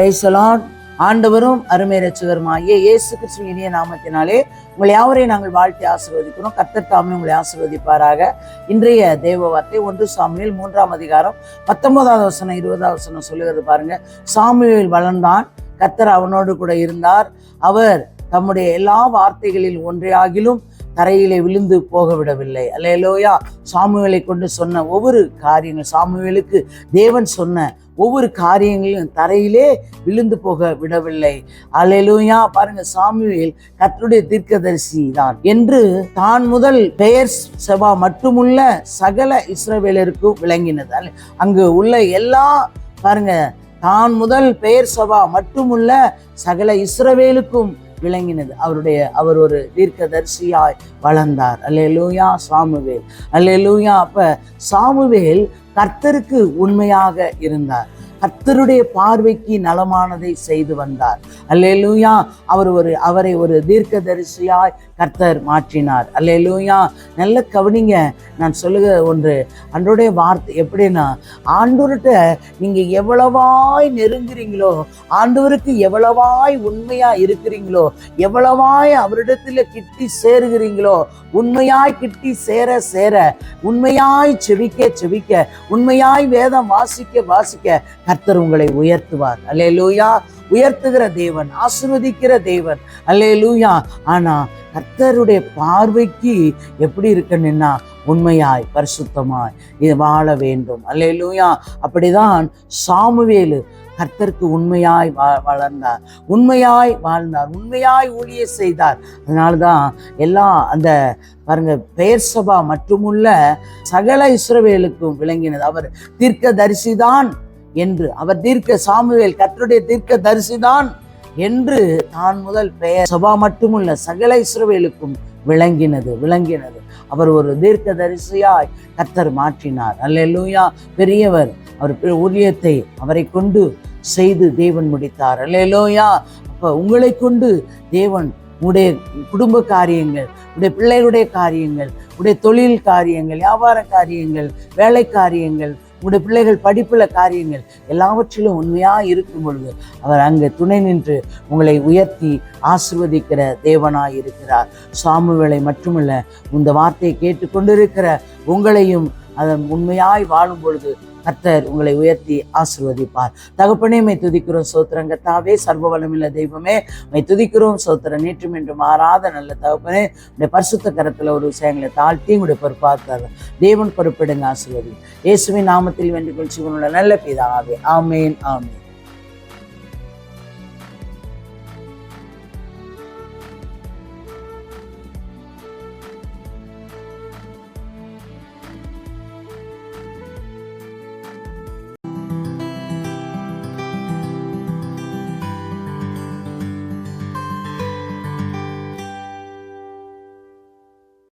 பிரைசலான் ஆண்டவரும் அருமை ரட்சகருமாகிய இயேசு கிறிஸ்துவின் இனிய நாமத்தினாலே உங்களை யாவரையும் நாங்கள் வாழ்த்தி ஆசீர்வதிக்கிறோம். கர்த்தர் தாமே உங்களை ஆசிர்வதிப்பாராக. இன்றைய தேவ வார்த்தை ஒன்று சாமியில் மூன்றாம் அதிகாரம் பத்தொன்பதாவது வசனம் இருபதாவது வசனம் சொல்லுகிறது பாருங்க. சாமியில் வளர்ந்தான். கர்த்தர் அவனோடு கூட இருந்தார். அவர் தம்முடைய எல்லா வார்த்தைகளில் ஒன்றையாகிலும் தரையிலே விழுந்து போக விடவில்லை அல்லேலோயா. சாமுவேலை கொண்டு சொன்ன ஒவ்வொரு காரியங்கள் சாமுவேலுக்கு தேவன் சொன்ன ஒவ்வொரு காரியங்களையும் தரையிலே விழுந்து போக விடவில்லை. அல்லேலூயா. பாருங்க சாமியில் கத்தருடைய தீர்க்கதரிசி தான். என்று தான் முதல் பெயர் செவா மட்டுமுள்ள சகல இஸ்ரவேலருக்கும் விளங்கினது. அங்கு உள்ள எல்லா பாருங்க தான் முதல் பெயர் சபா மட்டுமுள்ள சகல இஸ்ரவேலுக்கும் விளங்கினது. அவருடைய அவர் ஒரு தீர்க்கதரிசியாய் வளர்ந்தார். அல்லேலூயா சாமுவேல். அல்லேலூயா அப்ப சாமுவேல் கர்த்தருக்கு உண்மையாக இருந்தார். கர்த்தருடைய பார்வைக்கு நலமானதை செய்து வந்தார். அல்லேலூயா அவர் ஒரு அவரை ஒரு தீர்க்கதரிசியாய் கர்த்தர் மாற்றினார். அல்லேலூயா நல்ல கவனிங்க. நான் சொல்லுகிற ஒன்று அன்றைய வார்த்தை எப்படின்னா ஆண்டவர்கிட்ட நீங்க எவ்வளவாய் நெருங்குறீங்களோ ஆண்டவருக்கு எவ்வளவாய் உண்மையா இருக்கிறீங்களோ எவ்வளவாய் அவரிடத்துல கிட்டி சேருகிறீங்களோ உண்மையாய் கிட்டி சேர சேர உண்மையாய் செவிக்க செவிக்க உண்மையாய் வேதம் வாசிக்க வாசிக்க கர்த்தர் உங்களை உயர்த்துவார். அல்லேலூயா. உயர்த்துகிற தேவன் ஆசிர்வதிக்கிற தேவன். அல்லேலூயா. ஆனா கர்த்தருடைய பார்வைக்கு எப்படி இருக்கணும்னா உண்மையாய் பரிசுத்தமாய் இது வாழ வேண்டும். அல்லேலூயா. அப்படிதான் சாமுவேலு கர்த்தருக்கு உண்மையாய் வா- வளர்ந்தார். உண்மையாய் வாழ்ந்தார். உண்மையாய் ஊழிய செய்தார். அதனால தான் அந்த பாருங்க பெயர் சபா மட்டுமுள்ள சகல இஸ்ரவேலுக்கும் விளங்கினது. அவர் தீர்க்க தரிசிதான் என்று அவர் தீர்க்க சாமுவேல் கத்தருடைய தீர்க்க தரிசிதான் என்று தான் முதல் பெயர். சபா மட்டுமல்ல சகல இஸ்ரவேலுக்கும் விளங்கினது விளங்கினது. அவர் ஒரு தீர்க்க தரிசியாய் கத்தர் மாற்றினார். அல்லேலூயா பெரியவர் அவர் ஊழியத்தை அவரை கொண்டு செய்து தேவன் முடித்தார். அல்லேலூயா அப்போ உங்களை கொண்டு தேவன் உடைய குடும்ப காரியங்கள் உடைய பிள்ளைகளுடைய காரியங்கள் உடைய தொழில் காரியங்கள் வியாபார காரியங்கள் வேலை காரியங்கள் உங்களுடைய பிள்ளைகள் படிப்புல காரியங்கள் எல்லாவற்றிலும் உண்மையாக இருக்கும் பொழுது அவர் அங்கு துணை நின்று உங்களை உயர்த்தி ஆசிர்வதிக்கிற தேவனாய் இருக்கிறார். சாமுவேலை மட்டுமல்ல இந்த வார்த்தையை கேட்டுக்கொண்டிருக்கிற உங்களையும் அதன் உண்மையாய் வாழும் பொழுது கர்த்தர் உங்களை உயர்த்தி ஆசிர்வதிப்பார். தகப்பனே மை துதிக்கிறோம் சோத்திரங்க தாவே சர்வ வளமில்ல தெய்வமே மை துதிக்கிறோம் சோத்திரம் நேற்றும் என்று மாறாத நல்ல தகப்பனே உடைய பரிசுத்த கரத்தில் ஒரு விஷயங்களை தாழ்த்தி உங்களுடைய பொறுப்பாக்காத தேவன் பொறுப்பிடுங்க ஆசிர்வதி இயேசுவின் நாமத்தில் வென்று சிவனுடைய நல்ல பிதாவே. ஆமேன் ஆமேன்.